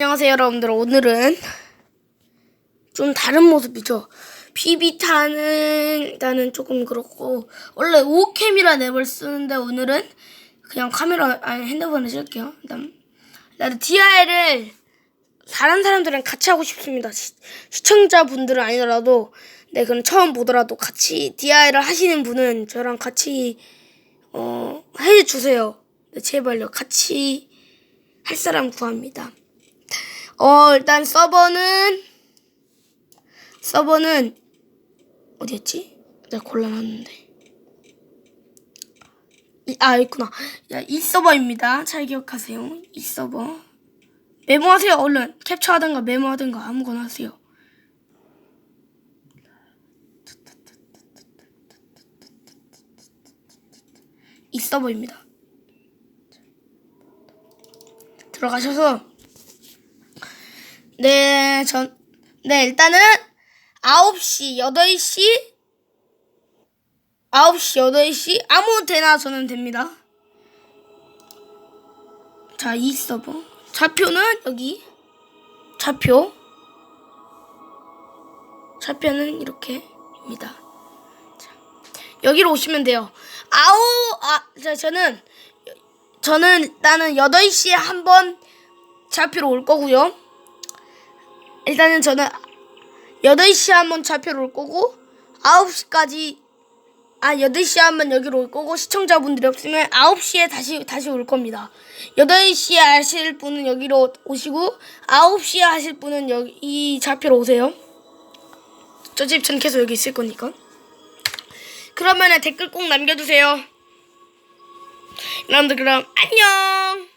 안녕하세요 여러분들. 오늘은 좀 다른 모습이죠. 비비타는 일단은 조금 그렇고 원래 오캠이라 앱을 쓰는데 오늘은 그냥 카메라 아니 핸드폰을 쓸게요. 일단 일단 DI를 다른 사람들이랑 같이 하고 싶습니다. 시, 시청자분들은 아니더라도 네 그럼 처음 보더라도 같이 DI를 하시는 분은 저랑 같이 어 해주세요. 네, 제발요. 같이 할 사람 구합니다 어 일단 서버는 서버는 어디였지? 내가 골라놨는데. 이, 아 있구나. 야, 이 서버입니다. 잘 기억하세요. 이 서버. 메모하세요 얼른. 캡처하든가 메모하든가 아무거나 하세요. 이 서버입니다. 들어가셔서 네, 전, 네, 일단은 9시, 8시, 9시, 8시, 아무 데나 저는 됩니다. 자, 이 서버. 좌표는 여기. 좌표. 좌표는 이렇게입니다. 자, 여기로 오시면 돼요. 아우, 아, 자, 저는, 저는 일단은 8시에 한 번 좌표로 올 거고요. 일단은 저는 8시에 한번 좌표로 올 거고 9시까지 아 8시에 한번 여기로 올 거고 시청자분들이 없으면 9시에 다시 다시 올 겁니다. 8시에 하실 분은 여기로 오시고 9시에 하실 분은 여기 이 좌표로 오세요. 저 집 전 계속 여기 있을 거니까. 그러면은 댓글 꼭 남겨주세요. 여러분들 그럼 안녕.